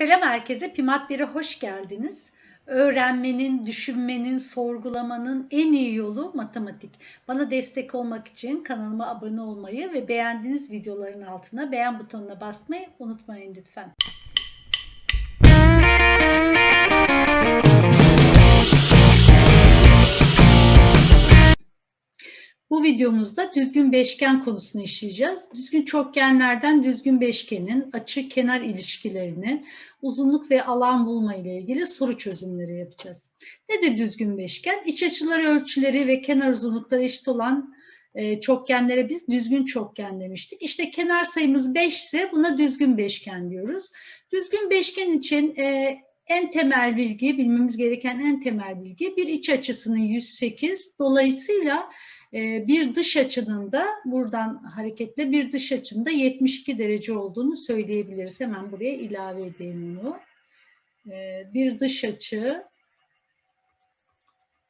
Selam herkese. Pimat 1'e hoş geldiniz. Öğrenmenin, düşünmenin, sorgulamanın en iyi yolu matematik. Bana destek olmak için kanalıma abone olmayı ve beğendiğiniz videoların altına beğen butonuna basmayı unutmayın lütfen. Bu videomuzda düzgün beşgen konusunu işleyeceğiz. Düzgün çokgenlerden düzgün beşgenin açı kenar ilişkilerini, uzunluk ve alan bulma ile ilgili soru çözümleri yapacağız. Nedir düzgün beşgen? İç açıları ölçüleri ve kenar uzunlukları eşit olan e, çokgenlere biz düzgün çokgen demiştik. İşte kenar sayımız 5 ise buna düzgün beşgen diyoruz. Düzgün beşgen için e, en temel bilgi, bilmemiz gereken en temel bilgi bir iç açısının 108. Dolayısıyla bir dış açının da buradan hareketle bir dış açının da 72 derece olduğunu söyleyebiliriz. Hemen buraya ilave edeyim onu. Ee, bir dış açı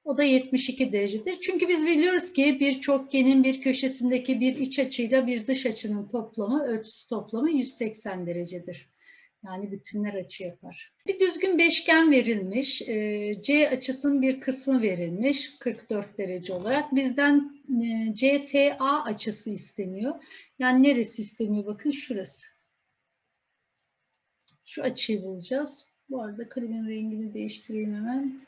o da 72 derecedir. Çünkü biz biliyoruz ki bir çokgenin bir köşesindeki bir iç açıyla bir dış açının toplamı, ölçüsü toplamı 180 derecedir. Yani bütünler açı yapar. Bir düzgün beşgen verilmiş. Ee, C açısının bir kısmı verilmiş 44 derece olarak. Bizden e, CFA açısı isteniyor. Yani neresi isteniyor? Bakın şurası. Şu açıyı bulacağız. Bu arada kalemin rengini değiştireyim hemen.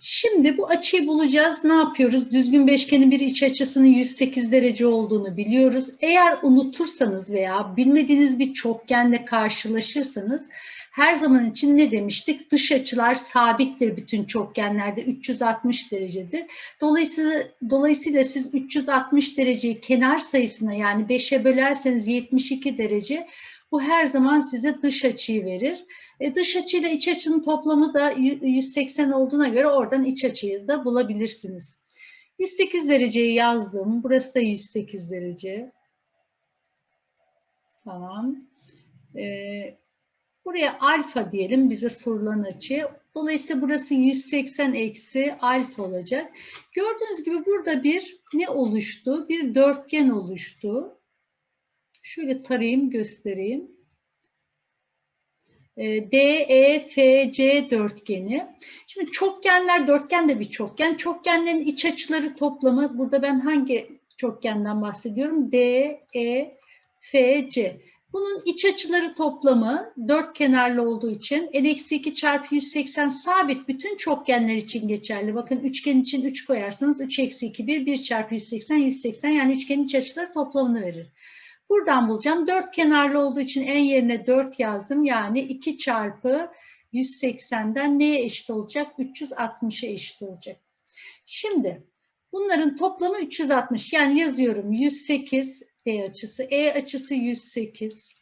Şimdi bu açıyı bulacağız. Ne yapıyoruz? Düzgün beşgenin bir iç açısının 108 derece olduğunu biliyoruz. Eğer unutursanız veya bilmediğiniz bir çokgenle karşılaşırsanız her zaman için ne demiştik? Dış açılar sabittir bütün çokgenlerde 360 derecedir. Dolayısıyla, dolayısıyla siz 360 dereceyi kenar sayısına yani 5'e bölerseniz 72 derece bu her zaman size dış açıyı verir. E, dış açıyla iç açının toplamı da 180 olduğuna göre oradan iç açıyı da bulabilirsiniz. 108 dereceyi yazdım. Burası da 108 derece. Tamam. Ee, buraya alfa diyelim bize sorulan açı. Dolayısıyla burası 180 eksi alfa olacak. Gördüğünüz gibi burada bir ne oluştu? Bir dörtgen oluştu. Şöyle tarayayım göstereyim. DEFC dörtgeni. Şimdi çokgenler, dörtgen de bir çokgen. Çokgenlerin iç açıları toplamı, burada ben hangi çokgenden bahsediyorum? DEFC. Bunun iç açıları toplamı dört kenarlı olduğu için n-2 çarpı 180 sabit bütün çokgenler için geçerli. Bakın üçgen için 3 koyarsanız 3 eksi 2 1, 1 çarpı 180 180 yani üçgenin iç açıları toplamını verir. Buradan bulacağım. Dört kenarlı olduğu için en yerine 4 yazdım. Yani 2 çarpı 180'den neye eşit olacak? 360'a eşit olacak. Şimdi bunların toplamı 360. Yani yazıyorum 108 D açısı, E açısı 108,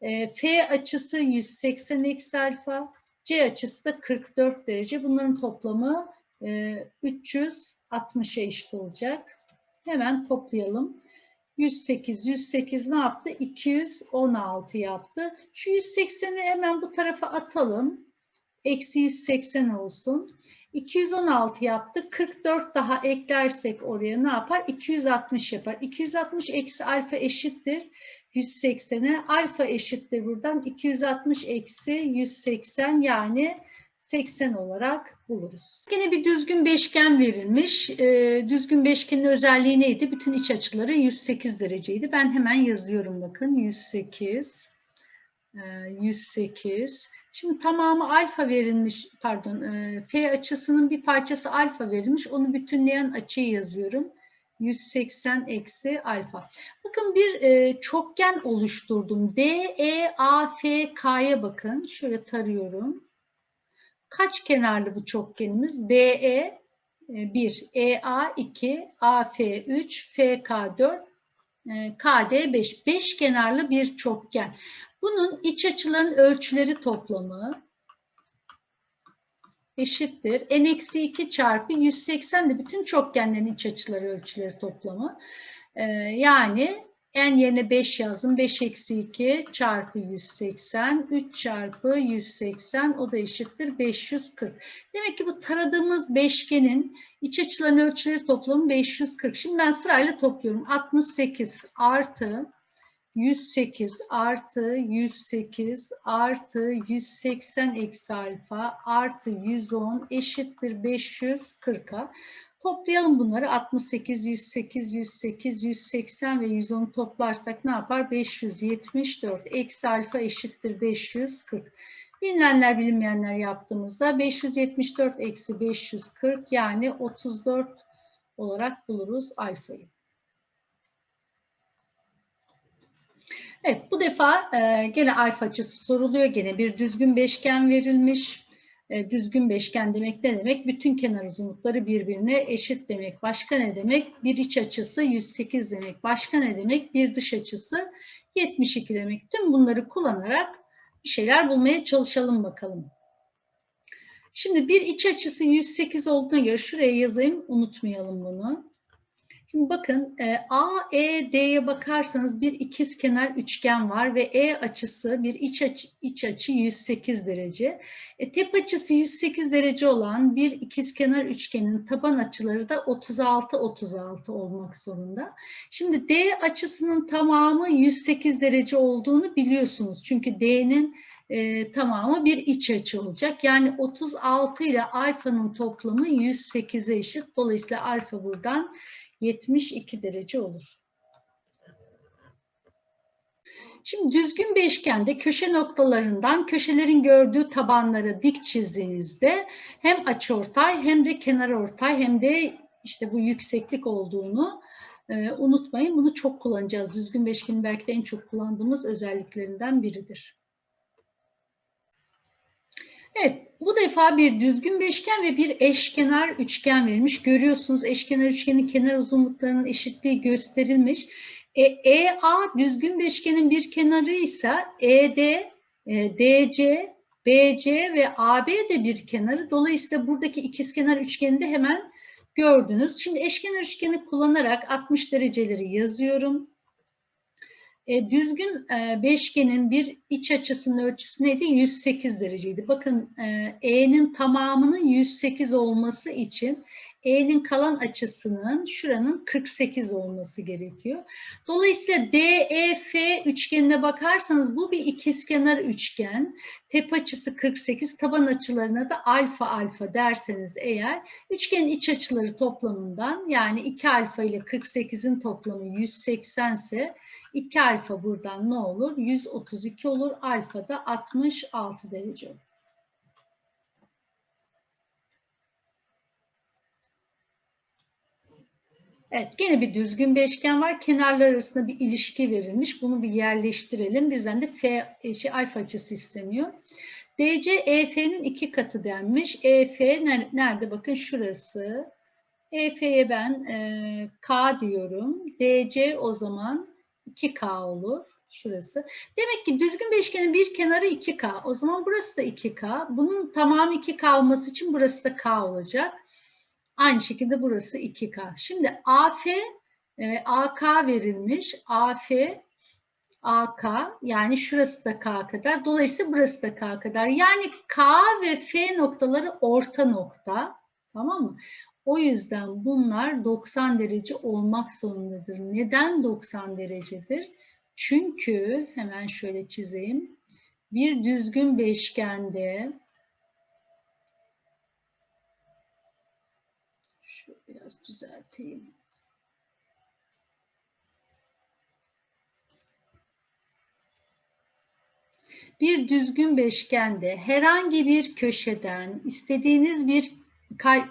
e, F açısı 180 eksi alfa, C açısı da 44 derece. Bunların toplamı e, 360'a eşit olacak. Hemen toplayalım. 108, 108 ne yaptı? 216 yaptı. Şu 180'i hemen bu tarafa atalım. Eksi 180 olsun. 216 yaptı. 44 daha eklersek oraya ne yapar? 260 yapar. 260 eksi alfa eşittir. 180'e alfa eşittir buradan. 260 eksi 180 yani 80 olarak buluruz. Yine bir düzgün beşgen verilmiş. E, düzgün beşgenin özelliği neydi? Bütün iç açıları 108 dereceydi. Ben hemen yazıyorum bakın. 108, e, 108. Şimdi tamamı alfa verilmiş, pardon, e, F açısının bir parçası alfa verilmiş. Onu bütünleyen açıyı yazıyorum. 180 eksi alfa. Bakın bir e, çokgen oluşturdum. D, E, A, F, K'ya bakın. Şöyle tarıyorum. Kaç kenarlı bu çokgenimiz? DE 1, EA 2, AF 3, FK 4, KD 5. 5 kenarlı bir çokgen. Bunun iç açıların ölçüleri toplamı eşittir. N-2 çarpı 180 de bütün çokgenlerin iç açıları ölçüleri toplamı. Ee, yani n yerine 5 yazdım. 5 eksi 2 çarpı 180. 3 çarpı 180 o da eşittir 540. Demek ki bu taradığımız beşgenin iç açıların ölçüleri toplamı 540. Şimdi ben sırayla topluyorum. 68 artı 108 artı 108 artı 180 eksi alfa artı 110 eşittir 540'a. Toplayalım bunları. 68, 108, 108, 180 ve 110 toplarsak ne yapar? 574 eksi alfa eşittir 540. Bilinenler bilinmeyenler yaptığımızda 574 eksi 540 yani 34 olarak buluruz alfayı. Evet bu defa e, gene alfa açısı soruluyor. Gene bir düzgün beşgen verilmiş. E, düzgün beşgen demek ne demek? Bütün kenar uzunlukları birbirine eşit demek. Başka ne demek? Bir iç açısı 108 demek. Başka ne demek? Bir dış açısı 72 demek. Tüm bunları kullanarak bir şeyler bulmaya çalışalım bakalım. Şimdi bir iç açısı 108 olduğuna göre şuraya yazayım. Unutmayalım bunu. Şimdi bakın e, AED'ye bakarsanız bir ikizkenar üçgen var ve E açısı bir iç açı, iç açı 108 derece. E, tep açısı 108 derece olan bir ikizkenar üçgenin taban açıları da 36-36 olmak zorunda. Şimdi D açısının tamamı 108 derece olduğunu biliyorsunuz. Çünkü D'nin e, tamamı bir iç açı olacak. Yani 36 ile alfanın toplamı 108'e eşit. Dolayısıyla alfa buradan 72 derece olur. Şimdi düzgün beşgende köşe noktalarından köşelerin gördüğü tabanları dik çizdiğinizde hem açıortay hem de kenarortay hem de işte bu yükseklik olduğunu e, unutmayın. Bunu çok kullanacağız. Düzgün beşgenin belki de en çok kullandığımız özelliklerinden biridir. Evet, bu defa bir düzgün beşgen ve bir eşkenar üçgen verilmiş. Görüyorsunuz eşkenar üçgenin kenar uzunluklarının eşitliği gösterilmiş. E, EA düzgün beşgenin bir kenarı ise ED, e, DC, BC ve AB de bir kenarı. Dolayısıyla buradaki ikizkenar üçgeni de hemen gördünüz. Şimdi eşkenar üçgeni kullanarak 60 dereceleri yazıyorum. E, düzgün e, beşgenin bir iç açısının ölçüsü neydi? 108 dereceydi. Bakın e, E'nin tamamının 108 olması için E'nin kalan açısının şuranın 48 olması gerekiyor. Dolayısıyla DEF üçgenine bakarsanız bu bir ikizkenar üçgen. Tep açısı 48, taban açılarına da alfa alfa derseniz eğer üçgenin iç açıları toplamından yani 2 alfa ile 48'in toplamı 180 ise 2 alfa buradan ne olur? 132 olur. Alfa da 66 derece olur. Evet, gene bir düzgün beşgen var. Kenarlar arasında bir ilişki verilmiş. Bunu bir yerleştirelim. Bizden de F, e, şey, alfa açısı isteniyor. DC EF'nin iki katı denmiş. EF nerede? Bakın şurası. EF'ye ben e, K diyorum. DC o zaman 2K olur. Şurası. Demek ki düzgün beşgenin bir kenarı 2K. O zaman burası da 2K. Bunun tamamı 2K olması için burası da K olacak. Aynı şekilde burası 2K. Şimdi AF, e, AK verilmiş. AF, AK yani şurası da K kadar. Dolayısıyla burası da K kadar. Yani K ve F noktaları orta nokta. Tamam mı? O yüzden bunlar 90 derece olmak zorundadır. Neden 90 derecedir? Çünkü hemen şöyle çizeyim. Bir düzgün beşgende şöyle biraz düzelteyim. Bir düzgün beşgende herhangi bir köşeden istediğiniz bir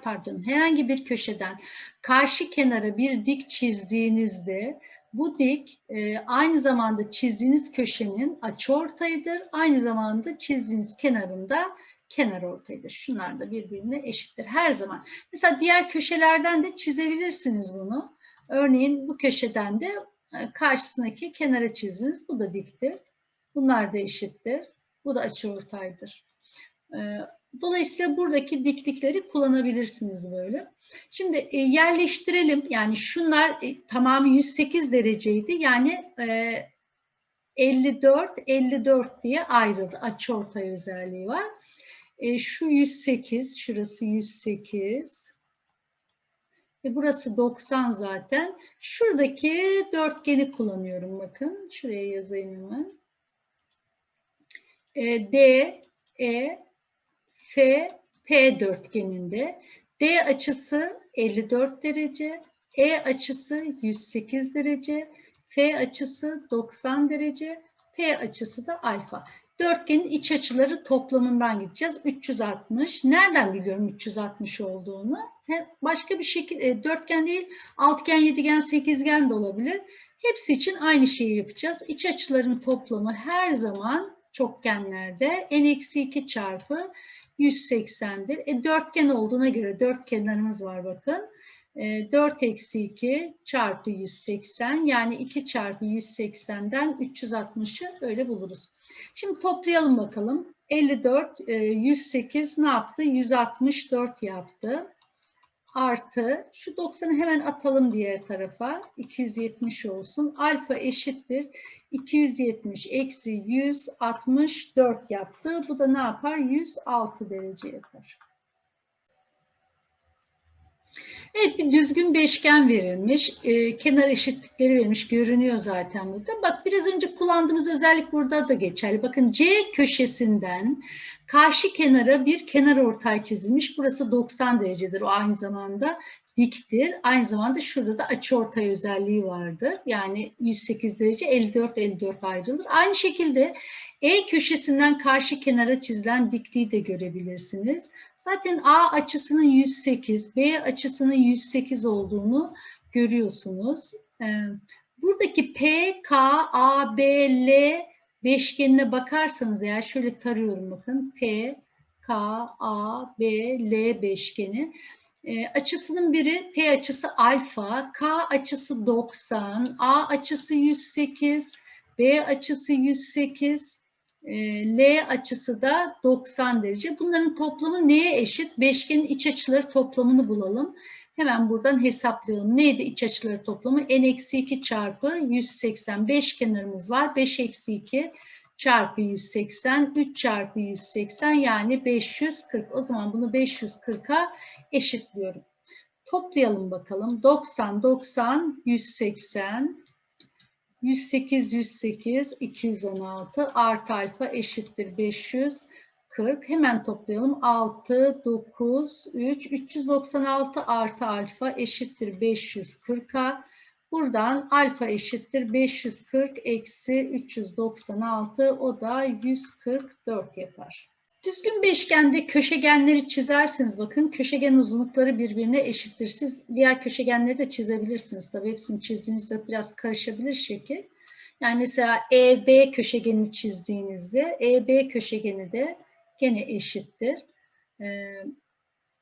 pardon herhangi bir köşeden karşı kenara bir dik çizdiğinizde bu dik e, aynı zamanda çizdiğiniz köşenin açıortayıdır. Aynı zamanda çizdiğiniz kenarında kenar ortaydır. Şunlar da birbirine eşittir her zaman. Mesela diğer köşelerden de çizebilirsiniz bunu. Örneğin bu köşeden de e, karşısındaki kenara çizdiniz. Bu da diktir. Bunlar da eşittir. Bu da açıortaydır. Dolayısıyla buradaki diklikleri kullanabilirsiniz böyle. Şimdi e, yerleştirelim. Yani şunlar e, tamamı 108 dereceydi. Yani e, 54, 54 diye ayrıldı. Açıortay özelliği var. Şu 108, şurası 108. E burası 90 zaten. Şuradaki dörtgeni kullanıyorum bakın. Şuraya yazayım hemen. D, E, F, P dörtgeninde D açısı 54 derece, E açısı 108 derece, F açısı 90 derece, P açısı da alfa. Dörtgenin iç açıları toplamından gideceğiz. 360. Nereden biliyorum 360 olduğunu? Başka bir şekilde dörtgen değil, altıgen, yedigen, sekizgen de olabilir. Hepsi için aynı şeyi yapacağız. İç açıların toplamı her zaman çokgenlerde n-2 çarpı 180'dir. E, dörtgen olduğuna göre dört kenarımız var bakın. E, 4 eksi 2 çarpı 180 yani 2 çarpı 180'den 360'ı öyle buluruz. Şimdi toplayalım bakalım. 54, 108 ne yaptı? 164 yaptı. Artı, şu 90'ı hemen atalım diğer tarafa. 270 olsun. Alfa eşittir. 270 eksi 164 yaptı. Bu da ne yapar? 106 derece yapar. Evet bir düzgün beşgen verilmiş. E, kenar eşitlikleri verilmiş. Görünüyor zaten burada. Bak biraz önce kullandığımız özellik burada da geçerli. Bakın C köşesinden karşı kenara bir kenar ortay çizilmiş. Burası 90 derecedir. O aynı zamanda diktir. Aynı zamanda şurada da açıortay özelliği vardır. Yani 108 derece 54 54 ayrılır. Aynı şekilde E köşesinden karşı kenara çizilen dikliği de görebilirsiniz. Zaten A açısının 108, B açısının 108 olduğunu görüyorsunuz. Ee, buradaki P, K, A, B, L beşgenine bakarsanız eğer şöyle tarıyorum bakın. P, K, A, B, L beşgeni. E, açısının biri P açısı alfa, K açısı 90, A açısı 108, B açısı 108, e, L açısı da 90 derece. Bunların toplamı neye eşit? Beşgenin iç açıları toplamını bulalım. Hemen buradan hesaplayalım. Neydi iç açıları toplamı? n-2 çarpı 180. Beş kenarımız var. 5 eksi 2 çarpı 180, 3 çarpı 180 yani 540. O zaman bunu 540'a eşitliyorum. Toplayalım bakalım. 90, 90, 180, 108, 108, 216 artı alfa eşittir 540. Hemen toplayalım. 6, 9, 3, 396 artı alfa eşittir 540'a. Buradan alfa eşittir 540 eksi 396 o da 144 yapar. Düzgün beşgende köşegenleri çizerseniz bakın köşegen uzunlukları birbirine eşittir. Siz diğer köşegenleri de çizebilirsiniz. Tabii hepsini çizdiğinizde biraz karışabilir şekil. Yani mesela EB köşegenini çizdiğinizde EB köşegeni de gene eşittir. Ee,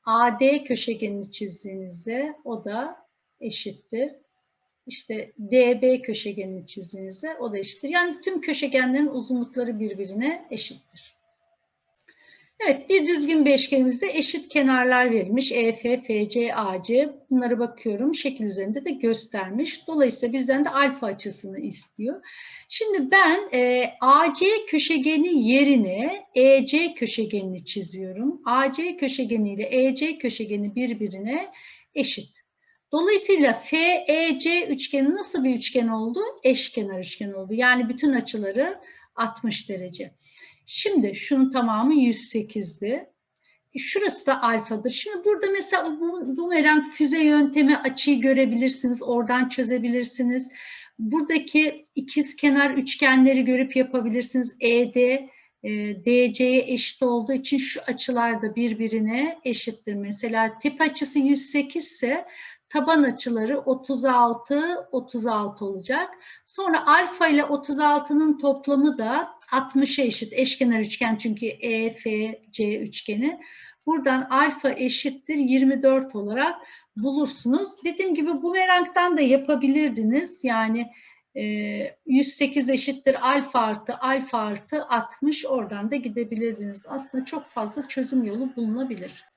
AD köşegenini çizdiğinizde o da eşittir işte DB köşegenini çizdiğinizde o da eşittir. Yani tüm köşegenlerin uzunlukları birbirine eşittir. Evet bir düzgün beşgenimizde eşit kenarlar verilmiş. EF, FC, AC. Bunlara bakıyorum. Şekil üzerinde de göstermiş. Dolayısıyla bizden de alfa açısını istiyor. Şimdi ben e, AC köşegeni yerine EC köşegenini çiziyorum. AC köşegeni ile EC köşegeni birbirine eşit. Dolayısıyla FEC üçgeni nasıl bir üçgen oldu? Eşkenar üçgen oldu. Yani bütün açıları 60 derece. Şimdi şunun tamamı 108'di. E, şurası da alfadır. Şimdi burada mesela bu bumerang füze yöntemi açıyı görebilirsiniz. Oradan çözebilirsiniz. Buradaki ikiz kenar üçgenleri görüp yapabilirsiniz. ED e, DC'ye eşit olduğu için şu açılar da birbirine eşittir. Mesela tip açısı 108 ise taban açıları 36, 36 olacak. Sonra alfa ile 36'nın toplamı da 60'a eşit. Eşkenar üçgen çünkü EFC üçgeni. Buradan alfa eşittir 24 olarak bulursunuz. Dediğim gibi bu merangdan da yapabilirdiniz. Yani 108 eşittir alfa artı alfa artı 60 oradan da gidebilirdiniz. Aslında çok fazla çözüm yolu bulunabilir.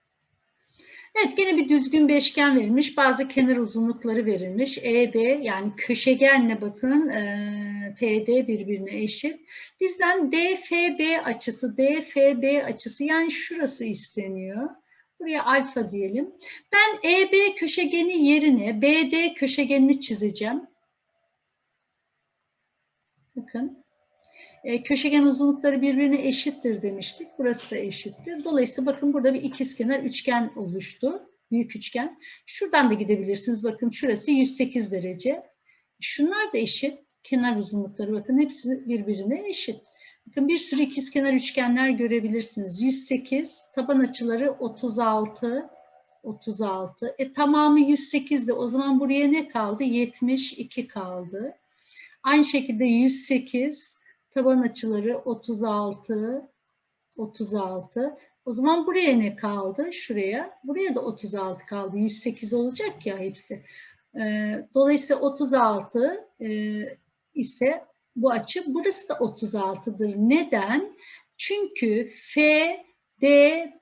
Evet gene bir düzgün beşgen verilmiş. Bazı kenar uzunlukları verilmiş. EB yani köşegenle bakın e, PD birbirine eşit. Bizden DFB açısı, DFB açısı yani şurası isteniyor. Buraya alfa diyelim. Ben EB köşegeni yerine BD köşegenini çizeceğim. Bakın. E, köşegen uzunlukları birbirine eşittir demiştik. Burası da eşittir. Dolayısıyla bakın burada bir ikizkenar üçgen oluştu. Büyük üçgen. Şuradan da gidebilirsiniz. Bakın şurası 108 derece. Şunlar da eşit. Kenar uzunlukları bakın hepsi birbirine eşit. Bakın bir sürü ikizkenar üçgenler görebilirsiniz. 108, taban açıları 36, 36. E tamamı 108'di. O zaman buraya ne kaldı? 72 kaldı. Aynı şekilde 108, taban açıları 36, 36. O zaman buraya ne kaldı? Şuraya. Buraya da 36 kaldı. 108 olacak ya hepsi. Ee, Dolayısıyla 36 e, ise bu açı burası da 36'dır. Neden? Çünkü F, D,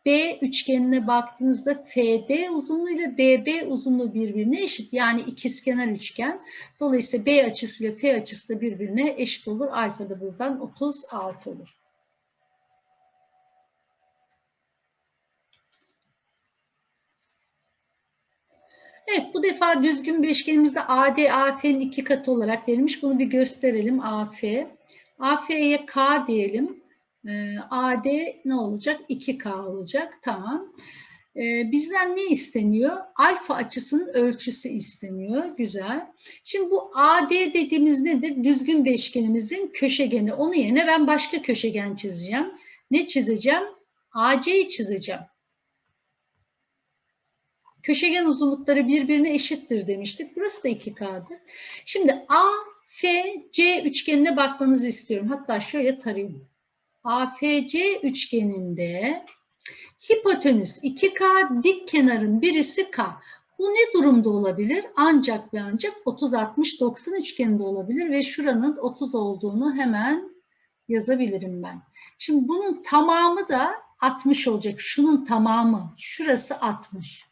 B üçgenine baktığınızda FD uzunluğu ile DB uzunluğu birbirine eşit. Yani ikizkenar üçgen. Dolayısıyla B açısı ile F açısı da birbirine eşit olur. Alfa da buradan 36 olur. Evet bu defa düzgün beşgenimizde AD AF'nin iki katı olarak verilmiş. Bunu bir gösterelim AF. AF'ye K diyelim. Ee, AD ne olacak? 2K olacak. Tamam. Ee, bizden ne isteniyor? Alfa açısının ölçüsü isteniyor. Güzel. Şimdi bu AD dediğimiz nedir? Düzgün beşgenimizin köşegeni. Onun yerine ben başka köşegen çizeceğim. Ne çizeceğim? AC'yi çizeceğim. Köşegen uzunlukları birbirine eşittir demiştik. Burası da 2K'dır. Şimdi A, F, C üçgenine bakmanızı istiyorum. Hatta şöyle tarayayım. AFC üçgeninde hipotenüs 2K, dik kenarın birisi K. Bu ne durumda olabilir? Ancak ve ancak 30-60-90 üçgeninde olabilir ve şuranın 30 olduğunu hemen yazabilirim ben. Şimdi bunun tamamı da 60 olacak. Şunun tamamı. Şurası 60.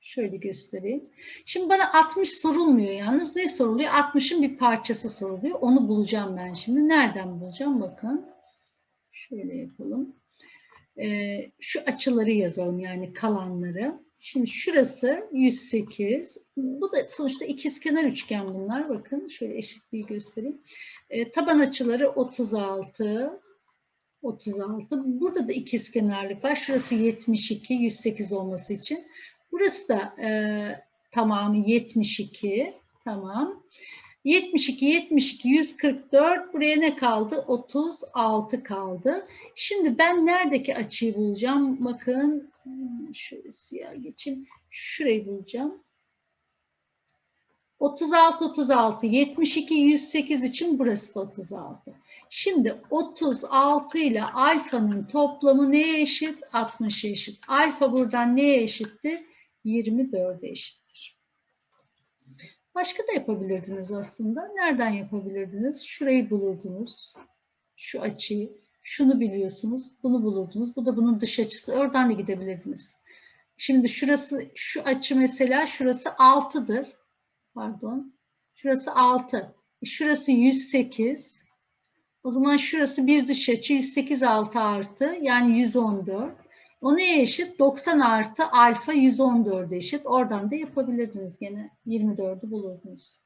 Şöyle göstereyim. Şimdi bana 60 sorulmuyor yalnız. Ne soruluyor? 60'ın bir parçası soruluyor. Onu bulacağım ben şimdi. Nereden bulacağım? Bakın. Şöyle yapalım. Ee, şu açıları yazalım yani kalanları. Şimdi şurası 108. Bu da sonuçta ikizkenar üçgen bunlar. Bakın şöyle eşitliği göstereyim. Ee, taban açıları 36. 36. Burada da ikizkenarlık var. Şurası 72, 108 olması için. Burası da e, tamamı 72. Tamam. 72, 72, 144. Buraya ne kaldı? 36 kaldı. Şimdi ben neredeki açıyı bulacağım? Bakın şöyle siyah geçeyim. Şurayı bulacağım. 36, 36, 72, 108 için burası da 36. Şimdi 36 ile alfanın toplamı neye eşit? 60'a eşit. Alfa buradan neye eşittir? 24'e eşittir. Başka da yapabilirdiniz aslında. Nereden yapabilirdiniz? Şurayı bulurdunuz. Şu açıyı. Şunu biliyorsunuz. Bunu bulurdunuz. Bu da bunun dış açısı. Oradan da gidebilirdiniz. Şimdi şurası, şu açı mesela şurası 6'dır. Pardon. Şurası 6. Şurası 108. O zaman şurası bir dış açı 108 6 artı yani 114. O neye eşit? 90 artı alfa 114 eşit. Oradan da yapabilirdiniz gene. 24'ü bulurdunuz.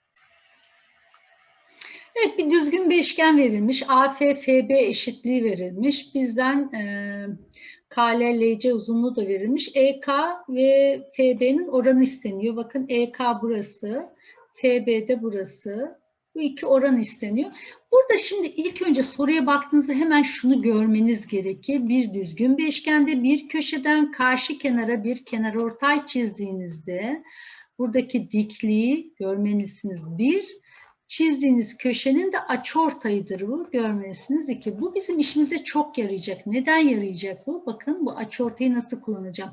Evet bir düzgün beşgen verilmiş. AFFB eşitliği verilmiş. Bizden e, KLLC uzunluğu da verilmiş. EK ve FB'nin oranı isteniyor. Bakın EK burası. FB de burası. Bu iki oran isteniyor. Burada şimdi ilk önce soruya baktığınızda hemen şunu görmeniz gerekir. Bir düzgün beşgende bir köşeden karşı kenara bir kenar ortay çizdiğinizde buradaki dikliği görmelisiniz. Bir, çizdiğiniz köşenin de açıortayıdır bu. Görmelisiniz iki. Bu bizim işimize çok yarayacak. Neden yarayacak bu? Bakın bu açıortayı nasıl kullanacağım.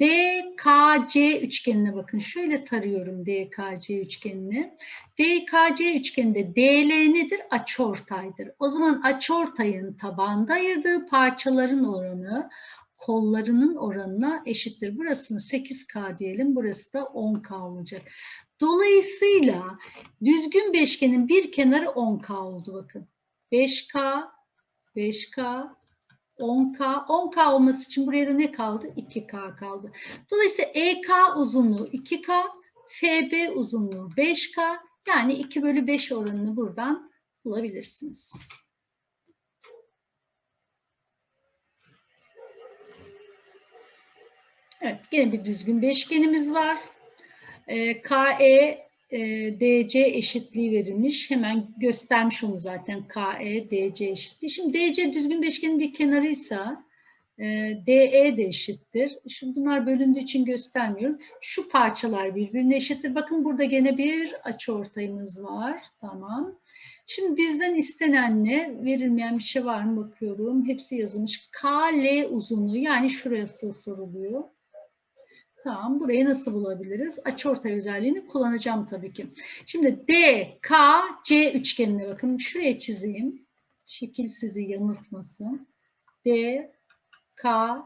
DKC üçgenine bakın. Şöyle tarıyorum DKC üçgenini. DKC üçgeninde DL nedir? Açıortaydır. O zaman açıortayın tabanda ayırdığı parçaların oranı kollarının oranına eşittir. Burasını 8K diyelim. Burası da 10K olacak. Dolayısıyla düzgün beşgenin bir kenarı 10K oldu bakın. 5K, 5K, 10K. 10K olması için buraya da ne kaldı? 2K kaldı. Dolayısıyla EK uzunluğu 2K, FB uzunluğu 5K. Yani 2 bölü 5 oranını buradan bulabilirsiniz. Evet, gene bir düzgün beşgenimiz var. Ee, KE e, DC eşitliği verilmiş. Hemen göstermiş onu zaten KE DC eşitliği. Şimdi DC düzgün beşgenin bir kenarıysa e, DE de eşittir. Şimdi bunlar bölündüğü için göstermiyorum. Şu parçalar birbirine eşittir. Bakın burada gene bir açıortayımız var. Tamam. Şimdi bizden istenen ne? Verilmeyen bir şey var mı bakıyorum. Hepsi yazılmış. KL uzunluğu yani şurası soruluyor. Tamam, burayı nasıl bulabiliriz? Açıortay özelliğini kullanacağım tabii ki. Şimdi D, K, C üçgenine bakın. Şuraya çizeyim. Şekil sizi yanıltmasın. D, K,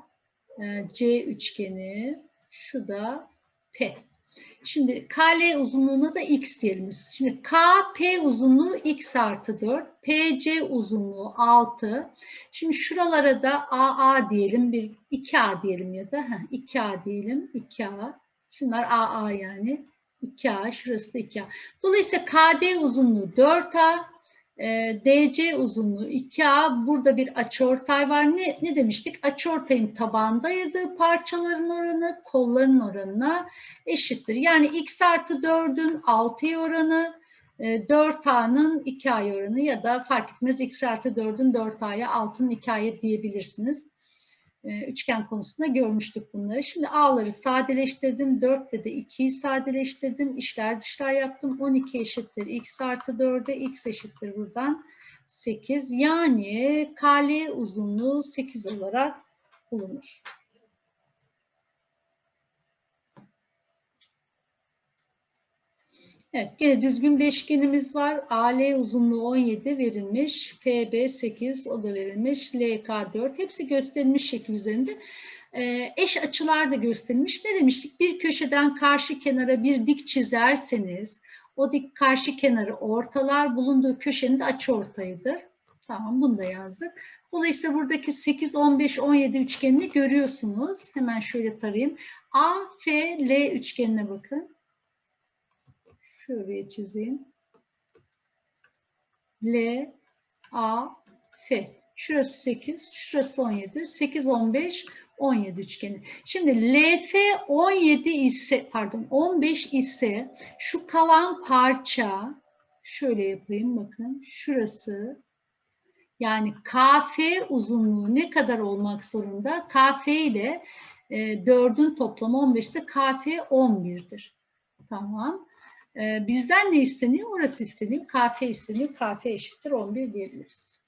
e, C üçgeni. Şu da P. Şimdi KL uzunluğuna da X diyelim. Şimdi KP uzunluğu X artı 4. PC uzunluğu 6. Şimdi şuralara da AA diyelim. Bir 2A diyelim ya da heh, 2A diyelim. 2A. Şunlar AA yani. 2A. Şurası da 2A. Dolayısıyla KD uzunluğu 4A. E, DC uzunluğu 2A. Burada bir açıortay var. Ne, ne demiştik? Açıortayın tabanda ayırdığı parçaların oranı kolların oranına eşittir. Yani x artı 4'ün 6'ya oranı 4a'nın 2a'ya oranı ya da fark etmez x artı 4'ün 4a'ya 6'nın 2a'ya diyebilirsiniz. Üçgen konusunda görmüştük bunları. Şimdi a'ları sadeleştirdim. 4 ile de 2'yi sadeleştirdim. İşler dışlar yaptım. 12 eşittir x artı 4'e x eşittir buradan 8. Yani KL uzunluğu 8 olarak bulunur. Evet, gene düzgün beşgenimiz var. AL uzunluğu 17 verilmiş. FB 8 o da verilmiş. LK 4 hepsi gösterilmiş şekil üzerinde. Ee, eş açılar da gösterilmiş. Ne demiştik? Bir köşeden karşı kenara bir dik çizerseniz o dik karşı kenarı ortalar bulunduğu köşenin de açıortayıdır. Tamam bunu da yazdık. Dolayısıyla buradaki 8, 15, 17 üçgenini görüyorsunuz. Hemen şöyle tarayayım. A, F, L üçgenine bakın. Şuraya çizeyim. L, A, F. Şurası 8, şurası 17. 8, 15, 17 üçgeni. Şimdi LF 17 ise, pardon 15 ise şu kalan parça, şöyle yapayım bakın. Şurası yani KF uzunluğu ne kadar olmak zorunda? KF ile e, 4'ün toplamı 15 ise KF 11'dir. Tamam. Bizden ne isteniyor? Orası isteniyor. KF isteniyor. KF eşittir 11 diyebiliriz.